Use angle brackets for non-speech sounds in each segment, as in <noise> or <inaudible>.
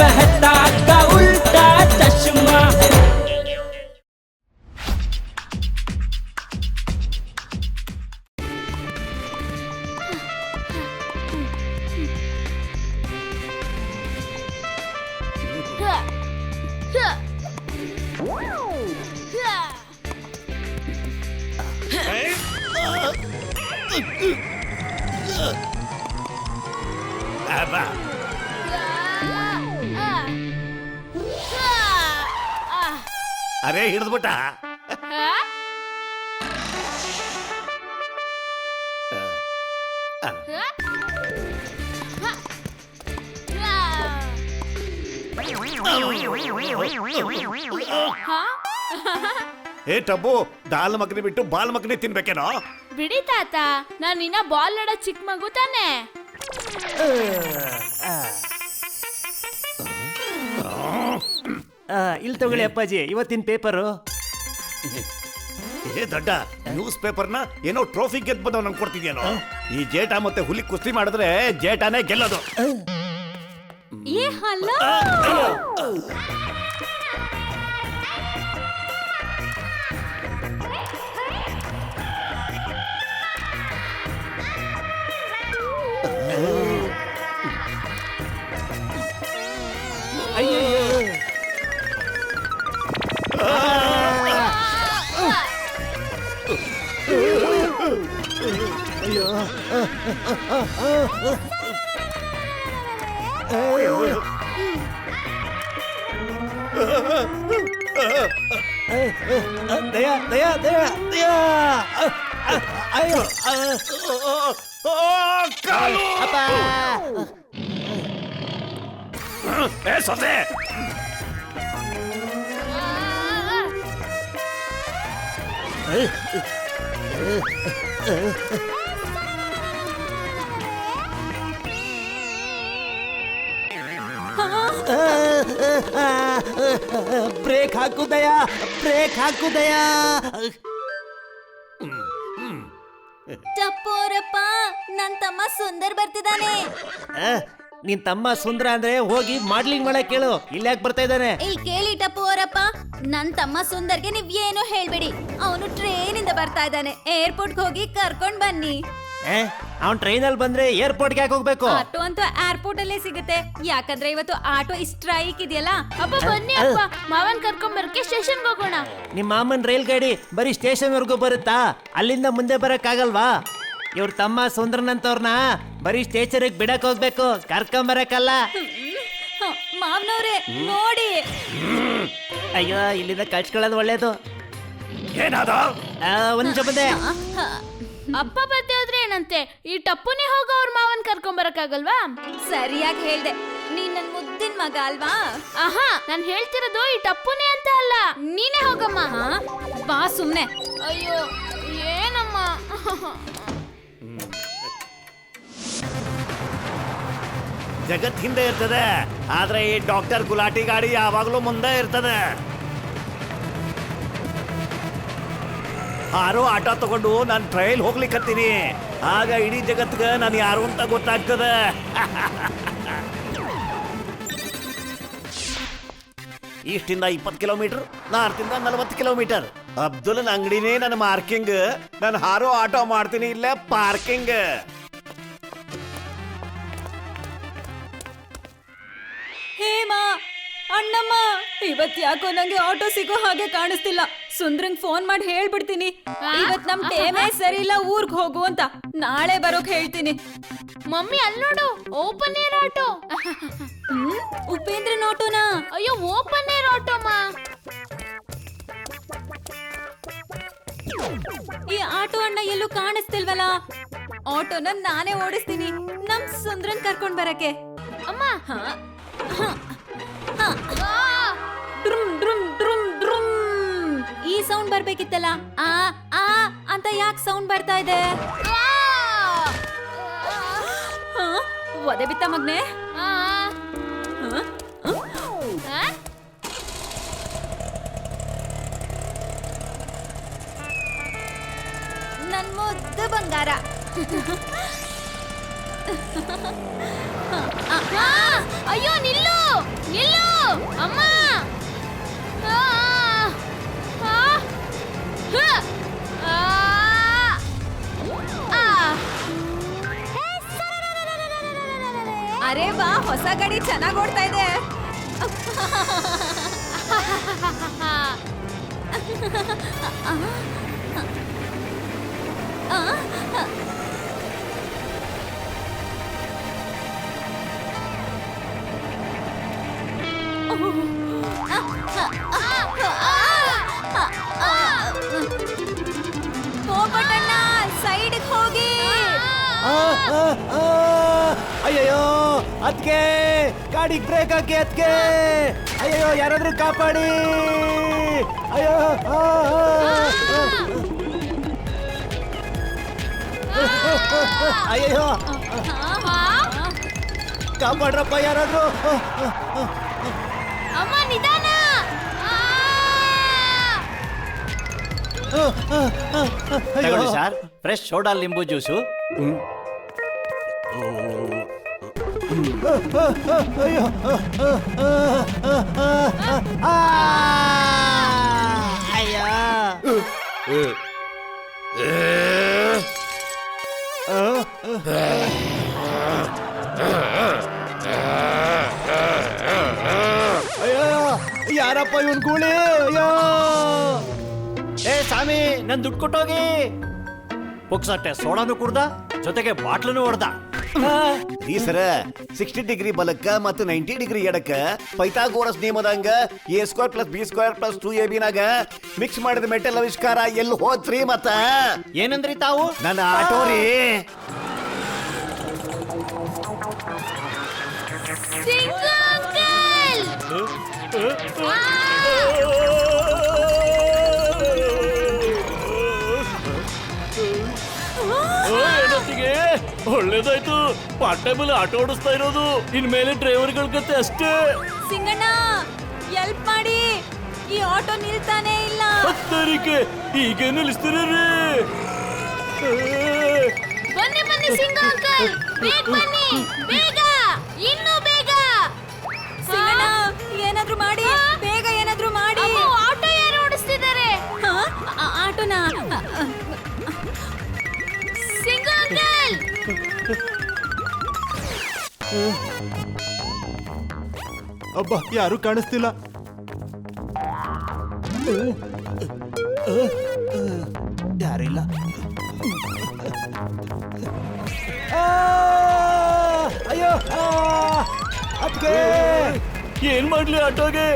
मेहता ಏ ಟಬ್ಬು ದಾಲ್ ಮಗನಿ ಬಿಟ್ಟು ಬಾಲ್ ಮಗನಿ ತಿನ್ಬೇಕೇನೋ? ಬಿಡಿ ತಾತ ನಾನು ಇನ್ನ ಬಾಲ್ ಆಡೋ ಚಿಕ್ಕ ಮಗು ತಾನೆ. ಇಲ್ಲಿ ತಗೊಳ್ಳಿ ಅಪ್ಪಾಜಿ ಇವತ್ತಿನ ಪೇಪರು. ಏ ದೊಡ್ಡ ನ್ಯೂಸ್ ಪೇಪರ್ನ ಏನೋ ಟ್ರೋಫಿ ಗೆದ್ದು ಬಂದವ್ ನಂಗೆ ಕೊಡ್ತಿದ್ಯೇನೋ? ಈ ಜೇಟ ಮತ್ತೆ ಹುಲಿ ಕುಸ್ತಿ ಮಾಡಿದ್ರೆ ಜೇಟಾನೇ ಗೆಲ್ಲೋದು. ಏ ಹಲೋ! ಏ ಸೊಸೆ ಬ್ರೇಕ್ ಹಾಕು ದಯಾ ಬ್ರೇಕ್ ಹಾಕು ದಯಾ ಚಪ್ಪೋರಪ್ಪ ನನ್ ತಮ್ಮ ಸುಂದರ್ ಬರ್ತಿದ್ದಾನೆ ಆ, ನಿನ್ ತಮ್ಮ ಸುಂದ್ರ ಅಂದ್ರೆ ಹೋಗಿ ಮಾಡ್ಲಿಂಗ್ ಮಾಡಕ್ ಕೇಳು. ಇಲ್ಲಿ ಯಾಕೆ ಬರ್ತಾ ಇದ್ದಾನೆ? ಇಲ್ಲಿ ಕೇಳಿ ಅವರಪ್ಪ. ನನ್ ತಮ್ಮ ಸುಂದರ್ಗೆ ನೀವ್ ಏನು ಹೇಳ್ಬೇಡಿ. ಅವನು ಟ್ರೈನ್ ಇಂದ ಬರ್ತಾ ಇದ್ದಾನೆ. ಏರ್ಪೋರ್ಟ್ ಹೋಗಿ ಕರ್ಕೊಂಡ್ ಬನ್ನಿ. ಅವ್ನ್ ಟ್ರೈನಲ್ಲಿ ಬಂದ್ರೆ ಏರ್ಪೋರ್ಟ್ ಯಾಕೆ ಹೋಗ್ಬೇಕು? ಆಟೋ ಅಂತೂ ಏರ್ಪೋರ್ಟ್ ಅಲ್ಲೇ ಸಿಗುತ್ತೆ. ಯಾಕಂದ್ರೆ ಇವತ್ತು ಆಟೋ ಸ್ಟ್ರೈಕ್ ಇದೆಯಲ್ಲ? ಅಪ್ಪ ಬನ್ನಿ ಅಪ್ಪ. ಮಾವನ್ ಕರ್ಕೊಂಡ್ ಬರಕ್ಕೆ ಸ್ಟೇಷನ್ ಹೋಗೋಣ. ನಿಮ್ ಮಾಮನ್ ರೈಲ್ ಗಾಡಿ ಬರೀ ಸ್ಟೇಷನ್ ವರ್ಗೂ ಬರುತ್ತಾ? ಅಲ್ಲಿಂದ ಮುಂದೆ ಬರಕ್ ಆಗಲ್ವಾ ಇವ್ರ ತಮ್ಮ ಸುಂದ್ರನಂತವ್ರನ್ನ ಬರೀ ಸ್ಟೇಚರಿಗೆ ಬಿಡಕ್ ಹೋಗ್ಬೇಕು ಕರ್ಕೊಂಬರಕ್ಕಲ್ಲ. ಬರಕಲ್ಲ ಮಾವ್ನವ್ರೆ ನೋಡಿ. ಅಯ್ಯೋ ಇಲ್ಲಿಂದ ಕಳ್ಸ್ಕೊಳ್ಳೋದು ಒಳ್ಳೇದು. ಏನಾದ? ಆ, ಒಂದ್ ನಿಮಿಷ ಬಂದೆ. ಅಪ್ಪ ಬದ್ದೆ ಹೋದ್ರೆ ಏನಂತೆ? ಈ ಟಪ್ಪುನೇ ಹೋಗೋ ಅವ್ರ ಮಾವನ್ ಕರ್ಕೊಂಡ್ ಬರಕ್ಕಾಗಲ್ವಾ ಸರಿಯಾಗಿ ಹೇಳ್ದೆ. ನೀ ನನ್ ಮುದ್ದಿನ ಮಗ ಅಲ್ವಾ? ಆಹಾ ನಾನ್ ಹೇಳ್ತಿರೋದು ಈ ಟಪ್ಪುನೇ ಅಂತ ಅಲ್ಲ. ನೀನೇ ಹೋಗಮ್ಮ. ಬಾ ಸುಮ್ನೆ. ಅಯ್ಯೋ ಏನಮ್ಮ? ಜಗತ್ ಹಿಂದೆ ಇರ್ತದೆ. ಆದ್ರೆ ಈ ಡಾಕ್ಟರ್ ಗುಲಾಟಿ ಗಾಡಿ ಯಾವಾಗಲೂ ಮುಂದೆ ಇರ್ತದೆ. ಆರೋ ಆಟೋ ತಗೊಂಡು ನಾನು ಟ್ರೈಲ್ ಹೋಗ್ಲಿಕ್ಕತ್ತೀನಿ ಆಗ ಇಡೀ ಜಗತ್ಗೆ ನಾನು ಯಾರು ಅಂತ ಗೊತ್ತಾಗ್ತದೆ. <laughs> ಈಸ್ಟಿಂದ ಇಪ್ಪತ್ತು ಕಿಲೋಮೀಟರ್, ನಾರ್ತಿಂದ ನಲವತ್ತು ಕಿಲೋಮೀಟರ್. ಅಬ್ದುಲ್ ಅಂಗಡಿನೇ ನನ್ನ ಮಾರ್ಕಿಂಗ್. ನಾನು ಹಾರೋ ಆಟೋ ಮಾಡ್ತೀನಿ ಇಲ್ಲೇ ಪಾರ್ಕಿಂಗ್. ಅಣ್ಣಮ್ಮ ಇವತ್ ಯಾಕೋ ನಂಗೆ ಆಟೋ ಸಿಗೋ ಹಾಗೆ ಕಾಣಿಸ್ತಿಲ್ಲ. ಸುಂದ್ರಂಗ್ ಫೋನ್ ಮಾಡಿ ಹೇಳ್ಬಿಡ್ತೀನಿ. ಇವತ್ ನಮ್ ಟೇಮೇ ಸರಿ ಇಲ್ಲ ಊರ್ಗ್ ಹೋಗು ಅಂತ. ನಾಳೆ ಬರೋಕ್ ಹೇಳ್ತೀನಿ. ಮಮ್ಮಿ ಅಲ್ ನೋಡು ಓಪನ್ ಏರ್ ಆಟೋ ಹ್ಮ್? ಉಪೇಂದ್ರನ್ ಆಟೋನ ಅಯ್ಯೋ ಓಪನ್ ಏರ್ ಆಟೋಮ್ಮ ಈ ಆಟೋ ಅಣ್ಣ ಎಲ್ಲೂ ಕಾಣಿಸ್ತಿಲ್ವಲ್ಲ? ಆಟೋನ ನಾನೇ ಓಡಿಸ್ತೀನಿ. ನಮ್ ಸುಂದ್ರನ್ ಕರ್ಕೊಂಡ್ ಬರಕ್ಕೆ. ಅಮ್ಮ. ಈ ಸೌಂಡ್ ಬರ್ಬೇಕಿತ್ತಲ್ಲ ಆ ಆ ಅಂತ ಯಾಕೆ ಸೌಂಡ್ ಬರ್ತಾ ಇದೆ? ಒದೆ ಬಿತ್ತ ಮಗ್ನೆ ಆ, ಹ? ಆ? ನನ್ ಮುದ್ದು ಬಂಗಾರ <laughs> ಅಯ್ಯೋ ನಿಲ್ಲು! ನಿಲ್ಲು! ಅಮ್ಮ! ಅರೆ ಬಾ ಹೊಸ ಗಡಿ ಚೆನ್ನಾಗಿ ಓಡ್ತಾ ಇದೆ ಅದ್ಕೆ ಗಾಡಿಗೆ ಬ್ರೇಕ್ ಹಾಕಿ ಅದ್ಕೆ. ಅಯ್ಯಯ್ಯೋ ಯಾರಾದ್ರೂ ಕಾಪಾಡಿ. ಅಯ್ಯೋ ಆ, ಆ, ಆ. ಅಯ್ಯಯ್ಯೋ. ಕಾಪಾಡ್ರಪ್ಪ ಯಾರಾದ್ರೂ. ಆ, ಆ, ಅಮ್ಮ ನಿಧಾನ. ಆ! ಆ, ಆ, ಆ, ಆ, ಅಯ್ಯೋ. ತಗೊಳ್ಳಿ ಸರ್ ಫ್ರೆಶ್ ಸೋಡಾ ಲಿಂಬು ಜ್ಯೂಸು. ಅಯ್ಯೋ ಅಯ್ಯೋ ಯಾರಪ್ಪ ಇವನ್ ಗೂಳಿ ಅಯ್ಯೋ. ಏ ಸ್ವಾಮಿ, ನನ್ ದುಡ್ಡು ಕೊಟ್ಟೋಗಿ. ಪುಕ್ಸಟ್ಟೆ ಸೋಡಾನು ಕುಡ್ದ, ಜೊತೆಗೆ ಬಾಟ್ಲನು ಹೊಡ್ದ ಈ ಸರ ಸಿಕ್ಸ್ಟಿ ಡಿಗ್ರಿ ಬಲಕ್ಕ ಮತ್ತು ನೈಂಟಿ ಡಿಗ್ರಿ ಎಡಕ್ಕ Pythagoras ನಿಯಮದಂಗ A square plus B square plus two A ಬಿನಾಗ mix ಮಾಡಿದ ಮೆಟಲ್ ಆವಿಷ್ಕಾರ ಎಲ್ಲಿ ಹೋತ್ರಿ ಮತ್ತ? ಏನಂದ್ರಿ ತಾವು? ನನ್ನ ಆಟೋ ರೀ. ಅಂಕಲ್ ಒಳ್ಳೇದಾಯ್ತು. ಪಾರ್ಟ್ ಟೈಮಲ್ಲಿ ಆಟೋ ಓಡಿಸ್ತಾ ಇರೋದು. ಇನ್ಮೇಲೆ ಡ್ರೈವರ್ಗಳ ಕತೆ ಅಷ್ಟೇ. ಸಿಂಗಣ್ಣ ಎಲ್ಪ್ ಮಾಡಿ. ಈ ಆಟೋ ನಿಲ್ತಾನೆ ಇಲ್ಲ. ಹತ್ತರಿಕೆ. ಈಗ ನಿಲ್ಲಿಸ್ತೀರಿ ಬನ್ನಿ ಬನ್ನಿ ಸಿಂಗ ಅಂಕಲ್ ಬೇಗ ಬನ್ನಿ. ಬೇಗ. ಇನ್ನೂ ಬೇಗ. ಸಿಂಗಣ್ಣ ಏನಾದ್ರೂ ಮಾಡಿ. ಅಬ್ಬಾ ಯಾರು ಕಾಣಿಸ್ತಿಲ್ಲ. ಯಾರಿಲ್ಲ ಅಯ್ಯೋ ಅದಕ್ಕೆ ಏನ್ ಮಾಡ್ಲಿ ಆಟೋಗೆ?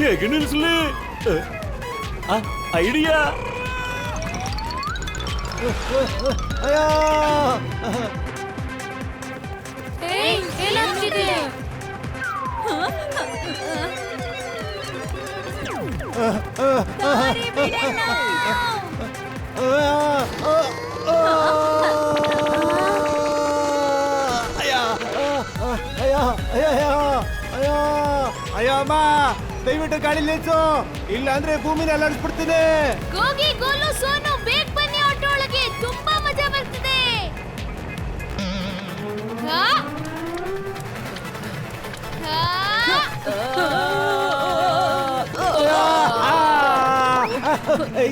ಹೇಗೆ ನಿಲ್ಸ್ಲಿ? ಐಡಿಯಾ? ಅಯ್ಯೋ ಅಮ್ಮ ದಯವಿಟ್ಟು ಗಾಡಿ ನಿಲ್ಸು ಇಲ್ಲ ಅಂದ್ರೆ ಭೂಮಿನ ಅಲ್ಲಾಡಿಸ್ಬಿಡ್ತೀನಿ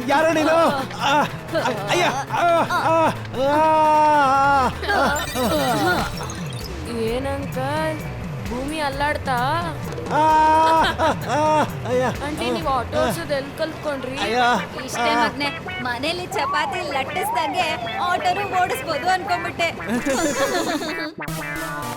ಯಾರು ನೀನು? ಆ, ಅಯ್ಯ ಆ, ಆ, ಆ, ಏನಂಕಲ್? ಭೂಮಿ ಅಲ್ಲಾಡ್ತಾ? ಆ, ಆ, ಅಯ್ಯ. ಆಂಟಿ ನೀವು ಆಟೋ ಓಡ್ಸೋದು ಎಲ್ಲಿ ಕಲ್ತ್ಕೊಂಡ್ರಿ? ಅಯ್ಯ ಇಷ್ಟೇ ಮಗ್ನೆ ಮನೇಲಿ ಚಪಾತಿ ಲಟ್ಟಿಸ್ದಂಗೆ ಆಟೋನು ಓಡಿಸ್ಬೋದು ಅನ್ಕೊಂಡ್ಬಿಟ್ಟೆ. <laughs>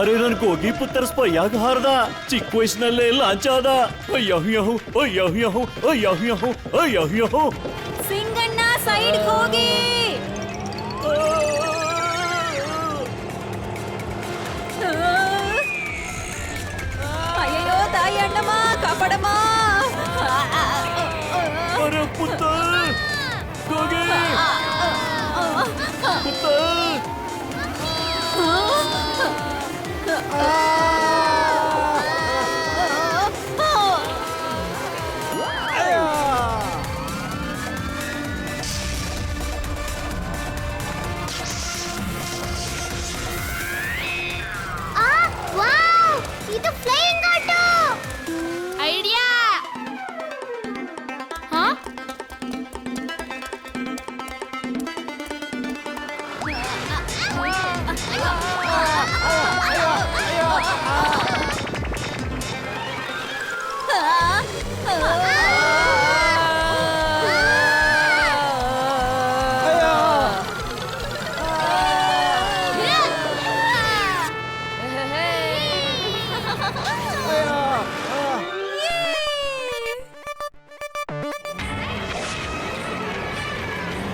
ಅರೆ ನನ್ ಕೋಗಿ ಪುತ್ತರ ಸ್ಪೈಯಾಗ ಹಾರ್ದ? ಚಿಕ್ಕ ವಯಸ್ಸಿನಲ್ಲೇ ಲಾಂಚ ಆದ. ಅಯ್ಯಹ್ಯಹು ಅಯ್ಯಹ್ಯಹು ಅಯ್ಯಹ್ಯಹು ಅಯ್ಯಹ್ಯಹು ಸಿಂಗಣ್ಣ ಸೈಡ್ ಹೋಗಿ. ಅಯ್ಯೋ ತಾಯಿ ಅಣ್ಣಮ್ಮ ಕಾಪಾಡಮ್ಮ. ಅರೆ ಪುತ್ತ ಕೋಗಿ ಪುತ್ತ ಇದು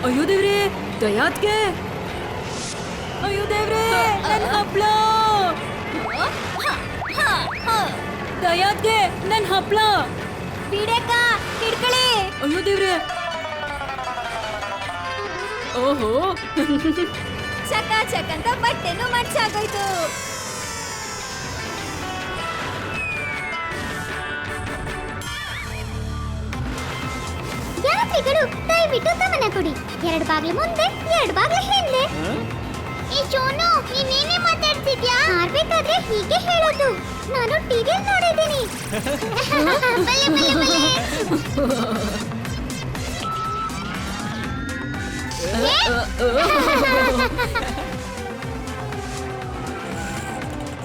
ಅಯ್ಯೋ ದೇವ್ರೆ ದಯಾತ್ಗೆ ಅಯ್ಯೋ ದೇವ್ರೆ ನನ್ ಹಪ್ಳ ದಯಾತ್ಗೆ ನನ್ ಹಪ್ಳ ಬಿಡಕ್ಕ ಹಿಡ್ಕಳಿ ಅಯ್ಯೋ ದೇವ್ರೆ ಓಹೋ ಚಕ ಚಕ ಅಂತ ಬಟ್ಟೆನು ಮಡ್ಚಾಗೋಯ್ತು ಯಾತ್ರಿಗಳು ದಯವಿಟ್ಟು ತಮನ ಕೊಡಿ. ಎರಡು ಬಾಗ್ಲು ಮುಂದೆ ಎರಡು ಬಾಗ್ಲು ಹಿಂದೆ. ಈ ಶೋನು ನೀನೇನೇ ಮಾತಾಡ್ತಿದ್ಯಾ? ಆಡ್ಬೇಕಾದ್ರೆ ಹೀಗೆ ಹೇಳೋದು. ನಾನು ಟಿವಿ ನೋಡಿದ್ದೀನಿ. ಬಲ್ಲೆ, ಬಲ್ಲೆ, ಬಲ್ಲೆ.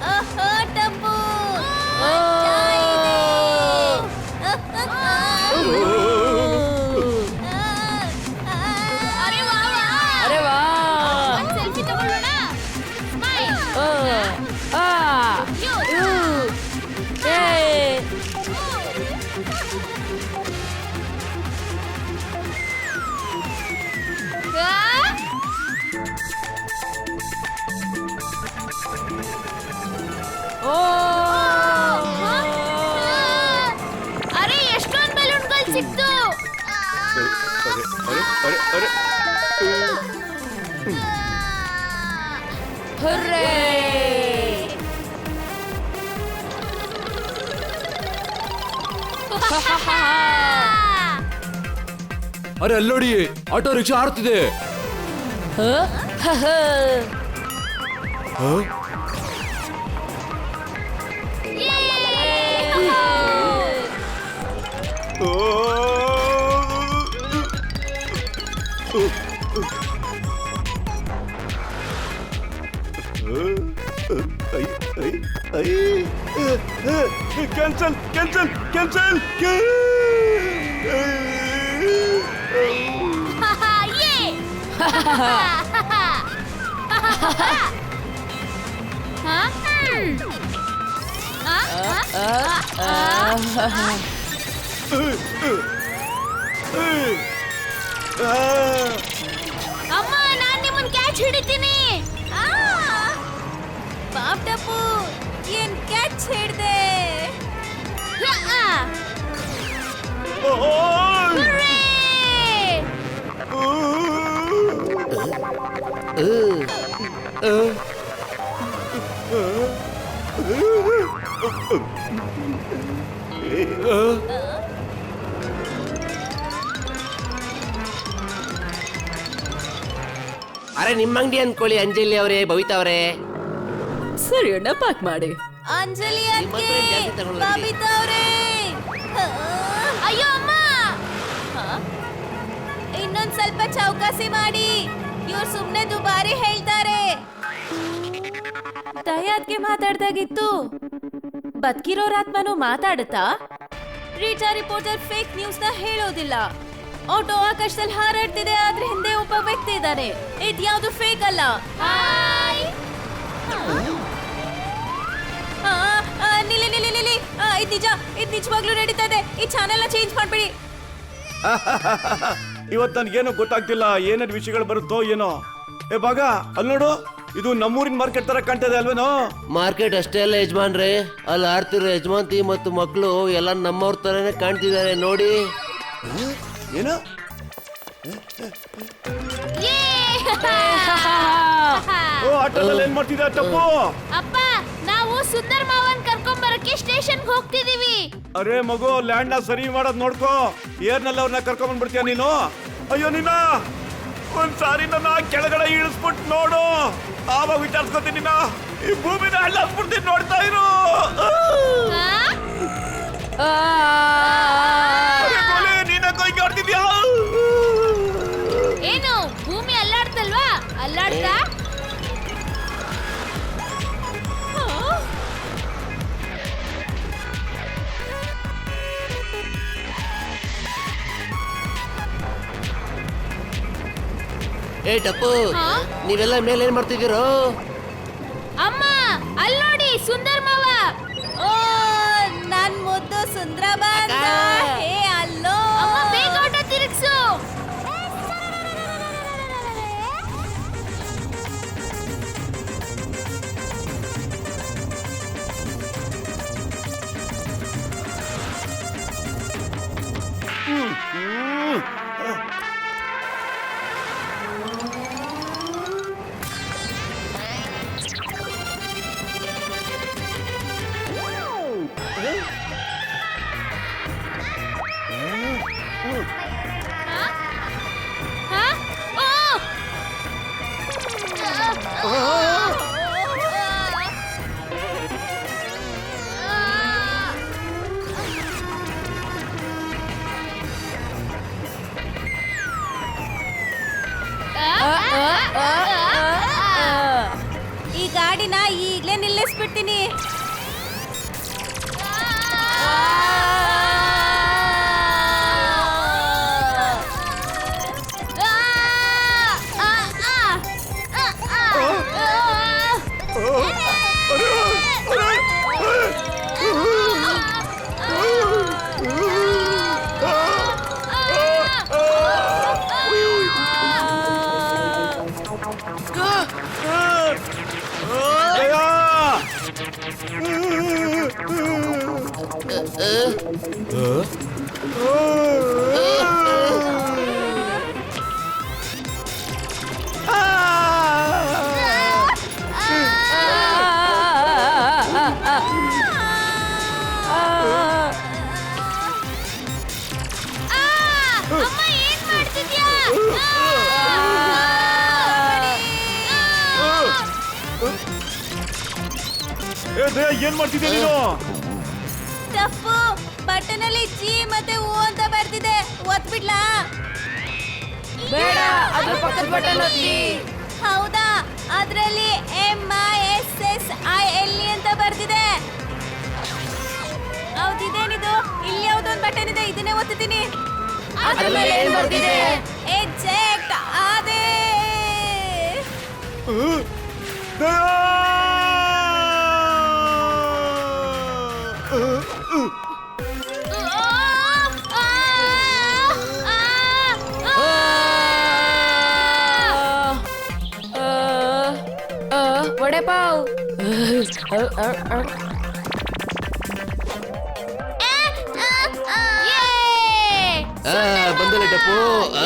<laughs> ಓಹೋ ಟಪ್ಪು. ಅರೆ ಅಲ್ಲೋಡಿ ಆಟೋ ರಿಕ್ಷಾ ಆಡ್ತಿದೆ ಹ? ಹ, ಹ. ಕ್ಯಾನ್ಸಲ್ ಕ್ಯಾನ್ಸಲ್ ಕ್ಯಾನ್ಸಲ್ ಹಾ? ಹ್ಮ್. ಆ? ಆ? ಆ? ಆ? ಅಮ್ಮ ನಾನ್ ನಿಮ್ಮನ್ ಕ್ಯಾಚ್ ಹಿಡಿತೀನಿ ಬಾಪ್ ಟಪ್ಪು ಏನ್ ಕ್ಯಾಚ್ ಹಿಡ್ದೆ ಅರೆ ನಿಮ್ಮ ಅಂಗಡಿ ಅನ್ಕೊಳ್ಳಿ ಅಂಜಲಿ ಅವರೇ ಭವಿತಾ ಅವರೇ. ಸರಿ ಅಣ್ಣ ಪ್ಯಾಕ್ ಮಾಡಿ. ಅಂಜಲಿ ನಿಮ್ಮ ಹತ್ರ ಏನ್ ಜಾಸ್ತಿ ತಗೊಳ್ಳಲ್ಲ ಬಿಡಿ. ಬಬಿತಾ ಅವ್ರೇ. ಅಯ್ಯೋ ಅಮ್ಮ. ಇನ್ನೊಂದ್ ಸ್ವಲ್ಪ ಚೌಕಾಸಿ ಮಾಡಿ. ಇವ್ರು ಸುಮ್ನೆ ದುಬಾರಿ ಹೇಳ್ತಾರೆ. ದಯಾದ್ಗೆ ಮಾತಾಡ್ದಾಗಿತ್ತು. ಬದುಕಿರೋರ್ ಆತ್ಮನು ಮಾತಾಡುತ್ತಾ? ರೀಟಾ ರಿಪೋರ್ಟರ್ ಫೇಕ್ ನ್ಯೂಸ್ನ ಹೇಳೋದಿಲ್ಲ. ಆಟೋ ಆಕಾಶದಲ್ಲಿ ಹಾರಾಡ್ತಿದೆ ಆದ್ರೆ ಹಿಂದೆ ಒಬ್ಬ ವ್ಯಕ್ತಿ ಇದ್ದಾನೆ. ಇದ್ಯಾವುದು ಫೇಕ್ ಅಲ್ಲ? ನಿಲ್ಲಿ ನಿಲ್ಲಿ ನಿಲ್ಲಿ. ಇದ್ ನಿಜ ಇದು ನಿಜವಾಗ್ಲೂ ನಡೀತಾ ಇದೆ. ಈ ಚಾನೆಲ್ ಚೇಂಜ್ ಮಾಡ್ಬಿಡಿ. <laughs> ಇವತ್ತು ನನಗೇನು ಗೊತ್ತಾಗ್ತಿಲ್ಲ ಏನೇನು ವಿಷಯಗಳು ಬರುತ್ತೋ ಏನೋ. ಏ ಬಾಗ ಅಲ್ಲಿ ನೋಡು ಇದು ನಮ್ಮೂರಿನ ಮಾರ್ಕೆಟ್ ತರ ಕಾಣ್ತದೆ ಅಲ್ವೇನೋ? ಮಾರ್ಕೆಟ್ ಅಷ್ಟೇ ಅಲ್ಲ ಯಜಮಾನ್ರೆ. ಅಲ್ಲಿ ಆಡ್ತಿರೋ ಯಜಮಾನ್ತಿ ಮತ್ತು ಮಕ್ಕಳು ಎಲ್ಲ ನಮ್ಮವ್ರ ತರನೇ ಕಾಣ್ತಿದ್ದಾರೆ ನೋಡಿ. ಏನು? ಓ ಆಟೋದಲ್ಲಿ ಏನ್ ಮಾಡ್ತಿದ್ದ ತಪ್ಪು? ಸುಂದರ್ ಮಾವನ್ ಕರ್ಕೊಂಡ್ ಬರಕ್ಕೆ ಸ್ಟೇಷನ್ ಹೋಗ್ತಿದೀವಿ. ಅರೆ ಮಗು ಲ್ಯಾಂಡ್ನ ಸರಿ ಮಾಡೋದ್ ನೋಡ್ಕೋ. ಏರ್ನಲ್ಲಿ ಅವ್ರನ್ನ ಕರ್ಕೊಂಡ್ ಬಂದ್ಬಿಡ್ತೀಯ ನೀನು? ಅಯ್ಯೋ ನಿನ್ನ! ಒಂದ್ ಸಾರಿ ನನ್ನ ಕೆಳಗಡೆ ಇಳಿಸ್ಬಿಟ್ಟು ನೋಡು. ಆವಾಗ ವಿಚಾರಿಸ್ಕೊತೀನಿ ನಿನ್ನ. ಈ ಭೂಮಿನ ಹಳ್ಳಾಕ್ಬಿಡ್ತೀನಿ ನೋಡ್ತಾ ಇರು. ನೀನ ಏನು ಭೂಮಿ ಅಲ್ಲಾಡ್ತಲ್ವಾ? ಅಲ್ಲಾಡ್ತಾ? ಏ ಟಪ್ಪು ಹಾ? ನೀವೆಲ್ಲ ಮೇಲೆ ಏನ್ ಮಾಡ್ತಿದ್ದೀರೋ? ಅಮ್ಮ ಅಲ್ಲಿ ನೋಡಿ ಸುಂದರ್ ಮಾವ. ಓ ನನ್ ಮುದ್ದು ಸುಂದ್ರ ಬಂದ. ಹೇ ಅಲ್ಲೋ. ಅಮ್ಮ ಬೇಗ ಆಟೋ ತಿರುಗ್ಸು. ಏನ್ ಮಾಡ್ತಿದ್ದೆ ನೀನು? ತಪ್ಪು. ಬಟನ್ ಅಲ್ಲಿ ಜಿ ಮತ್ತೆ ಓ ಅಂತ ಬರ್ತಿದೆ ಒತ್ಬಿಡ್ಲಾ? ಬೇಡ ಅದರ ಪಕ್ಕದ ಬಟನ್ ಒತ್ತಿ. ಹೌದಾ? ಅದ್ರಲ್ಲಿ M I S S I L E ಅಂತ ಬರ್ತಿದೆ ಹೌದಿದೇನಿದು? ಇಲ್ಲಿ ಯಾವ್ದೊಂದು ಬಟನ್ ಇದೆ ಇದನ್ನೇ ಒತ್ತಿದ್ದೀನಿ. ಅದ್ರ ಮೇಲೆ ಏನ್ ಬರ್ತಿದೆ ಎಜೆಕ್ಟ್ ಆದೆ ಆ ಬಂದಲ್ಲ ಟಪ್ಪು ಆ,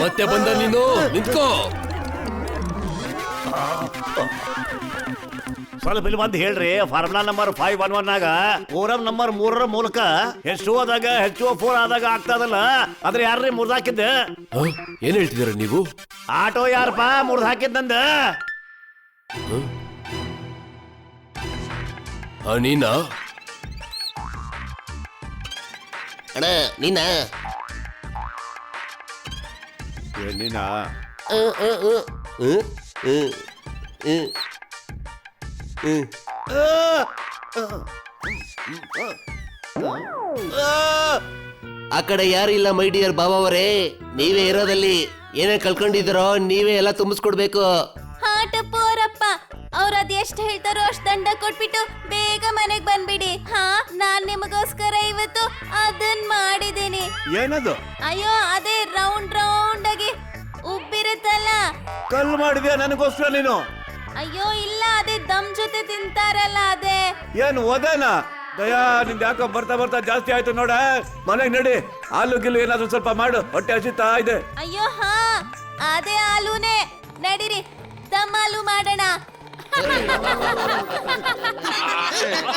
ಮತ್ತೆ ಬಂದ ನೀನು? ನಿಂತ್ಕೋ. ಸ್ವಲ್ಪ ಇಲ್ಲಿ ಬಂದು ಹೇಳ್ರಿ formula number five one one ಆಗ ಓರಂ ನಂಬರ್ ಮೂರರ ಮೂಲಕ ಹೆಚ್ಚು ಆದಾಗ ಹೆಚ್ಚು ಫೋರ್ ಆದಾಗ ಆಗ್ತದಲ್ಲ ಅದ್ರ ಯಾರ್ರಿ ಮುರ್ದ್ ಹಾಕಿದ್ದೆ? ಹ? ಏನ್ ಹೇಳ್ತಿದ್ದೀರ ನೀವು? ಆಟೋ ಯಾರಪ್ಪ ಮುರ್ದ್ ಹಾಕಿದ್ದಂದ? ಆ, ನೀನಾ? ಅಣ್ಣ ನೀನಾ? ಹ್ಮ್. ಆ! ಕಡೆ ಯಾರಿಲ್ಲ ಮೈ ಡಿಯರ್ ಬಾಬಾವರೇ ನೀವೇ ಇರೋದಲ್ಲಿ ಏನೇ ಕಳ್ಕೊಂಡಿದ್ದೀರೋ ನೀವೇ ಎಲ್ಲ ತುಂಬಿಸ್ಕೊಡ್ಬೇಕು. ಹಾಟ ಪೋರಪ್ಪ. ಅವ್ರು ಅವ್ರ ಅದ್ ಎಷ್ಟ್ ಹೇಳ್ತಾರೋ ಅಷ್ಟು ದಂಡ ಕೊಟ್ಬಿಟ್ಟು ಬೇಗ ಮನೆಗ್ ಬಂದ್ಬಿಡಿ. ಹಾ ನಾನ್ ನಿಮಗೋಸ್ಕರ ಇವತ್ತು ಅದನ್ ಮಾಡಿದೀನಿ ಏನದು? ಅಯ್ಯೋ ಅದೇ ರೌಂಡ್ ರೌಂಡ್ ಆಗಿ ಉಬ್ಬಿರುತ್ತಲ್ಲ? ಕಲ್ ಮಾಡಿದ್ಯಾ ನನಗೋಸ್ಕರ ನೀನು? ಅಯ್ಯೋ ಇಲ್ಲ ಅದೇ ದಮ್ ಜೊತೆ ತಿಂತಾರಲ್ಲ ಅದೇ. ಏನು ಓದನ ದಯಾ ನಿಂದ ಯಾಕೋ ಬರ್ತಾ ಬರ್ತಾ ಜಾಸ್ತಿ ಆಯ್ತು ನೋಡ. ಮನೆಗ್ ನಡಿ. ಹಾಲು ಗಿಲ್ಲು ಏನಾದ್ರು ಸ್ವಲ್ಪ ಮಾಡು. ಹೊಟ್ಟೆ ಹಸಿತಾ ಇದೆ. ಅಯ್ಯೋ ಹಾ ಅದೇ ಹಾಲುನೆ. ನಡಿರಿ ದಮ್ ಹಾಲು ಮಾಡೋಣ. <laughs>